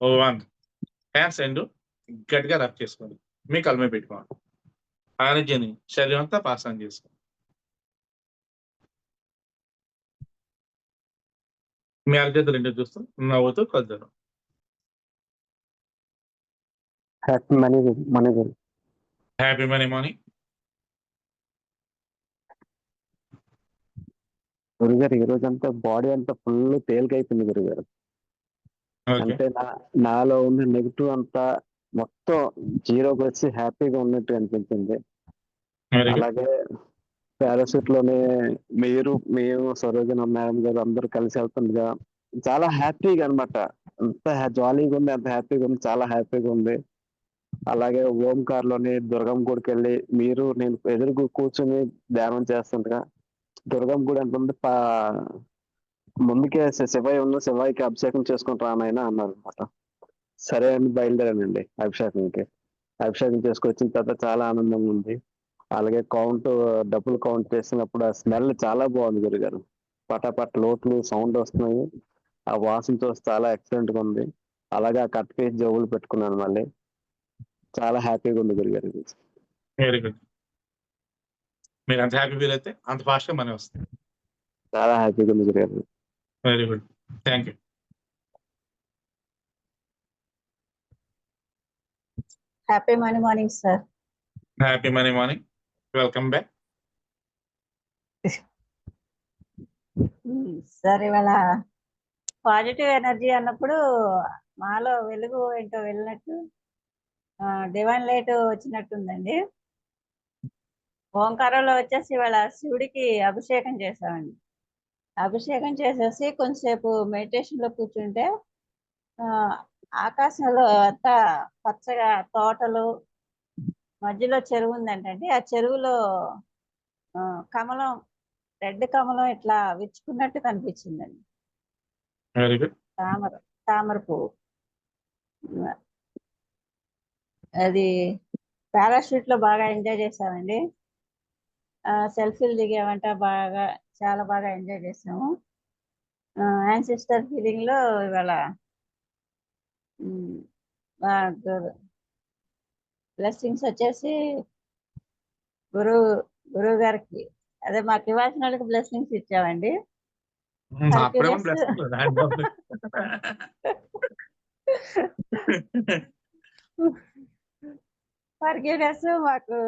ఓ one hands రెండు. గట్టిగా rub చేసుకోండి. మీ కలమే పెట్టుకోండి. ఆ ఎనర్జీని శరీరం అంతా పాస్ ఆన్ చేసుకోండి. మీ అరచేతులు రెండు చూస్తూ నవ్వుతూ కలుద్దాం. Happy money money happy money morning గురుగారు ఈ రోజు అంతా బాడీ అంతా ఫుల్ తేలికైపోయింది గురుగారు. అంటే నాలో ఉన్న నెగిటివ్ అంతా మొత్తం జీరోకి వచ్చి హ్యాపీగా ఉన్నట్టు అనిపించింది. అలాగే పారాషూట్లోనే మీరు మేము సరోజన మేడం గారు అందరూ కలిసి వెళ్తుండగా చాలా హ్యాపీగా అన్నమాట. అంత జాలీగా ఉంది అంత హ్యాపీగా ఉంది చాలా హ్యాపీగా ఉంది. అలాగే ఓంకార్లోని దుర్గం గుడికి వెళ్ళి మీరు నేను ఎదురు కూర్చొని ధ్యానం చేస్తుండగా దుర్గం గుడి ఎంత ముందుకే శి- శివయ్య ఉన్న శివయ్యకి అభిషేకం చేసుకుని రానాయన అన్నారు అనమాట సరే అని బయలుదేరానండి అభిషేకంకి. అభిషేకం చేసుకొచ్చిన తర్వాత చాలా ఆనందంగా ఉంది. అలాగే కౌంట్ డబ్బులు కౌంట్ చేసినప్పుడు ఆ స్మెల్ చాలా బాగుంది గురుగారు పటాపట్ లోట్లు సౌండ్ వస్తున్నాయి. ఆ వాసన చూస్తే చాలా ఎక్సలెంట్గా ఉంది. అలాగే ఆ కట్ పీస్ జోబులు పెట్టుకున్నాను మళ్ళీ. చాలా హ్యాపీగా ఉంది గురుగారు. వెరీ గుడ్ మీరు అంత హ్యాపీ ఫీల్ అయితే అంత ఫాస్ట్గా మనీ వస్తుంది చాలా హ్యాపీగా ఉంది గురుగారు very good. Thank you. Happy morning morning sir. Happy money morning. Welcome back. Sir ఇవాళ పాజిటివ్ ఎనర్జీ అన్నప్పుడు మాలో వెలుగు ఏంటో వెళ్ళినట్టు డివైన్ లైట్ వచ్చినట్టుందండి. ఓంకారంలో వచ్చేసి ఇవాళ శివుడికి అభిషేకం చేసామండి అభిషేకం చేసేసి కొంచెంసేపు మెడిటేషన్లో కూర్చుంటే ఆ, ఆకాశంలో అంతా పచ్చగా తోటలు మధ్యలో చెరువు ఉందంటండి. ఆ చెరువులో కమలం రెడ్ కమలం ఇట్లా విచ్చుకున్నట్టు కనిపించిందండి. తామర తామర పువ్వు. అది పారాషూట్లో బాగా ఎంజాయ్ చేసామండి ఆ, సెల్ఫీలు దిగామంట బాగా చాలా బాగా ఎంజాయ్ చేసాము. యాన్సిస్టర్ ఫీలింగ్లో ఇవాళ బ్లెస్సింగ్స్ వచ్చేసి గురువు గురువు గారికి అదే మాకు ఇవ్వాల్సిన వాళ్ళకి బ్లెస్సింగ్స్ ఇచ్చామండి. ఫర్గివ్నెస్ మాకు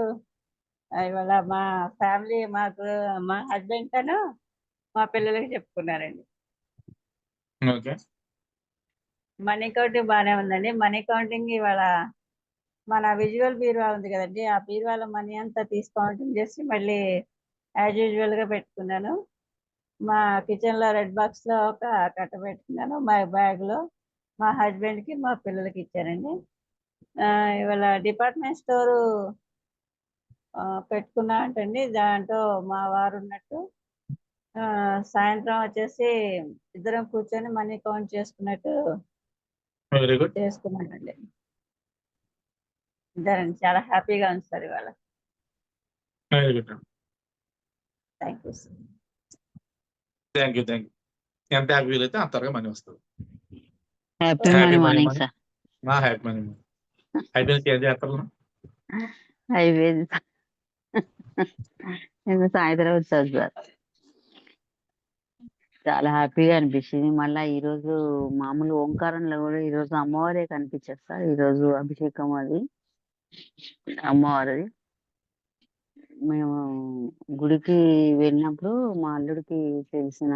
ఇవాళ మా ఫ్యామిలీ మాకు మా హస్బెండ్ తను మా పిల్లలకి చెప్పుకున్నారండి. ఓకే. మనీ కౌంటింగ్ బాగానే ఉందండి. మనీ కౌంటింగ్ ఇవాళ మన విజువల్ బీరువా ఉంది కదండి. ఆ బీరువాలో మనీ అంతా తీసి కౌంటింగ్ చేసి మళ్ళీ యాజ్ యూజువల్గా పెట్టుకున్నాను. మా కిచెన్లో రెడ్ బాక్స్లో ఒక కట్ట పెట్టుకున్నాను. మా బ్యాగ్లో మా హస్బెండ్కి మా పిల్లలకి ఇచ్చానండి ఇవాళ డిపార్ట్మెంట్ స్టోరు పెట్టుకున్నా అంటండి. దాంట్లో మా వారు ఉన్నట్టు ఆ, సాయంత్రం వచ్చేసి ఇద్దరం కూర్చొని మనీ కౌంట్ చేసుకున్నట్టు వెరీ గుడ్. చేసుకున్నానండి ఇద్దరండి చాలా హ్యాపీగా ఉంది సార్ ఇవాళ. Very good. Thank you sir. Thank you thank you. ఎంత హ్యాపీ ఫీల్ అయితే అంత త్వరగా మనీ వస్తుంది. Happy morning. సార్. నా హ్యాపీ మనీ అయిపోయింది ఏం చేస్తారు? అయిపోయింది సార్ నేను సాయంత్రం వచ్చాను సార్. చాలా హ్యాపీగా అనిపించింది మళ్ళా ఈరోజు మామూలు ఓంకారంలో కూడా ఈ రోజు అమ్మవారే కనిపించారు సార్. ఈ రోజు అభిషేకం అది. అమ్మవారిది. మేము గుడికి వెళ్ళినప్పుడు మా అల్లుడికి తెలిసిన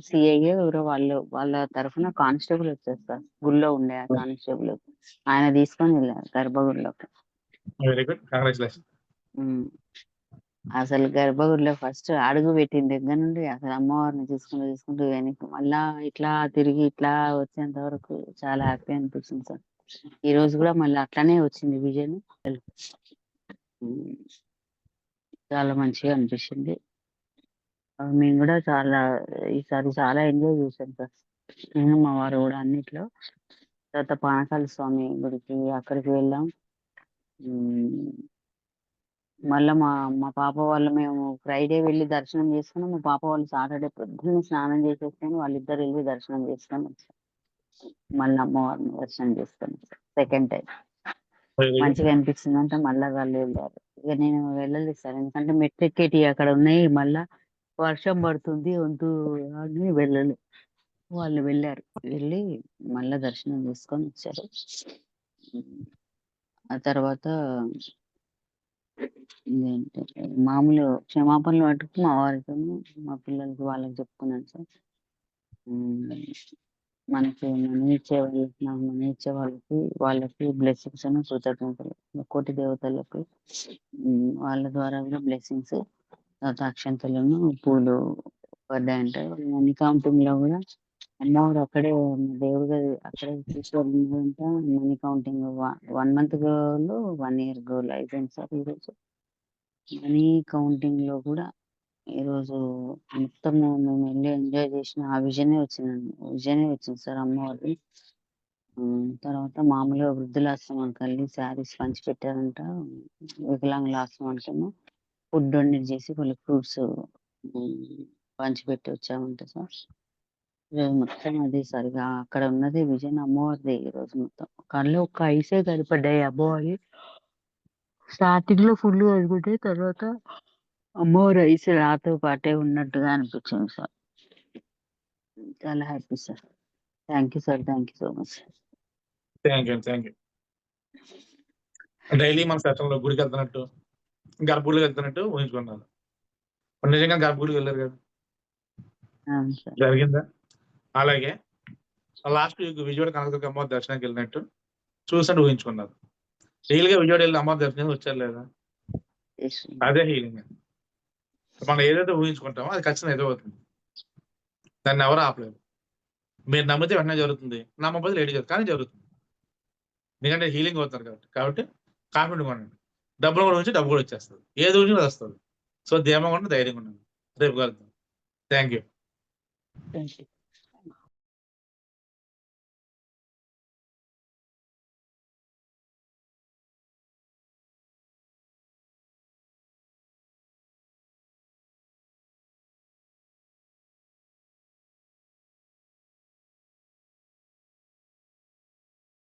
సిఐ ఎవరో వాళ్ళు వాళ్ళ తరఫున కానిస్టేబుల్ వచ్చారు సార్. గుళ్ళో ఉండే ఆ కానిస్టేబుల్. ఆయన తీసుకొని వెళ్ళారు గర్భగుడిలోకి. వెరీ గుడ్ కంగ్రాచులేషన్ అసలు గర్భగుడిలో ఫస్ట్ అడుగు పెట్టిన దగ్గర నుండి అసలు అమ్మవారిని చూసుకుంటూ చూసుకుంటూ వెనక్కి మళ్ళా ఇట్లా తిరిగి ఇట్లా వచ్చేంత వరకు చాలా హ్యాపీ అనిపించింది సార్. ఈ రోజు కూడా మళ్ళీ అట్లానే వచ్చింది విజయన్ చాలా మంచిగా అనిపించింది. మేము కూడా చాలా ఈసారి చాలా ఎంజాయ్ చేశాం సార్. నేను మా వారు కూడా అన్నిట్లో. తర్వాత పానకాల స్వామి గుడికి అక్కడికి వెళ్ళాం. మళ్ళా మా మా పాప వాళ్ళు మేము ఫ్రైడే వెళ్ళి దర్శనం చేసుకున్నాం. మా పాప వాళ్ళు సాటర్డే పొద్దున్నే స్నానం చేసేసుకొని వాళ్ళిద్దరు వెళ్ళి దర్శనం చేసుకొని వచ్చారు మళ్ళీ అమ్మవారిని దర్శనం చేసుకొని సెకండ్ టైం మంచిగా అనిపించింది అంటే మళ్ళా వాళ్ళు వెళ్ళారు. ఇక నేను వెళ్ళలేదు సార్. ఎందుకంటే మెట్లు ఎక్కేటి అక్కడ ఉన్నాయి. మళ్ళా వర్షం పడుతుంది వంతు అని వెళ్ళలేదు వాళ్ళు వెళ్ళారు. వెళ్ళి మళ్ళా దర్శనం చేసుకొని వచ్చారు. ఆ తర్వాత ఇదేంటి మామూలు క్షమాపణలు మటుకు మా వారికి మా పిల్లలకి వాళ్ళకి చెప్పుకున్నాను సార్. మనకి మనీ ఇచ్చే వాళ్ళకి నాకు మనీ ఇచ్చే వాళ్ళకి వాళ్ళకి బ్లెస్సింగ్స్ అని కృతజ్ఞతలు కోటి దేవతలకు వాళ్ళ ద్వారా కూడా బ్లెస్సింగ్స్ తర్వాత అక్షంతలను పూలు పడ్డాయంటే మనీ లో కూడా అమ్మవారు అక్కడే దేవుడు గది అక్కడే తీసుకెళ్ళిందంట money counting one month goal one year goal అయిపోయింది సార్ ఈరోజు మనీ కౌంటింగ్లో కూడా ఈరోజు మొత్తం మేము వెళ్ళి ఎంజాయ్ చేసిన ఆ విజనే వచ్చిందండి. విజనే వచ్చింది సార్ అమ్మవారి తర్వాత మామూలుగా వృద్ధులాశ్రమానికి వెళ్ళి శారీస్ పంచి పెట్టారంట. వికలాంగుల ఆశ్రమానికేమో ఫుడ్ డొనేట్ చేసి వాళ్ళకి ఫ్రూట్స్ పంచిపెట్టి వచ్చామంట సార్. ఈరోజు మొత్తం అది సరిగా అక్కడ ఉన్నది విజయన్ అమ్మవారిది ఈ రోజు మొత్తం. కళ్ళు ఒక్క ఐసే కనపడ్డాయి అమ్మవారి. స్టార్టింగ్లో ఫుల్ అనుకుంటే తర్వాత అమ్మవారి ఐస్ నాతో పాటే ఉన్నట్టుగా అనిపించింది సార్. చాలా happy sir. Thank you sir thank you so much thank you thank you daily మన సెషన్లో గుడికి వెళ్తున్నట్టు గర్భగుడికి వెళ్తున్నట్టు ఊహించుకున్నాను. నిజంగా గర్భగుడికి వెళ్ళారు కదా. అవును సార్. జరిగిందా? అలాగే లాస్ట్ వీక్ విజయవాడ కనకదుర్గ అమ్మవారి దర్శనానికి వెళ్ళినట్టు చూసండి ఊహించుకున్నారు. రియల్గా విజయవాడ వెళ్ళి అమ్మవారి దర్శనం వచ్చారు లేదా. అదే హీలింగ్ మనం ఏదైతే ఊహించుకుంటామో అది ఖచ్చితంగా ఏదో అవుతుంది దాన్ని ఎవరు ఆపలేరు. మీరు నమ్మితే వెంటనే జరుగుతుంది. నమ్మకపోతే లేట్ జరుగుతుంది. కానీ జరుగుతుంది. ఎందుకంటే హీలింగ్ అవుతారు కాబట్టి. కాబట్టి కాన్ఫిడెంట్ ఉండండి. డబ్బులు కూడా వచ్చి డబ్బు కూడా వచ్చేస్తుంది. ఏది అది వస్తుంది. సో ధీమంగా ఉండి ధైర్యంగా ఉండండి. రేపు కలుద్దాం. Thank you Thank you.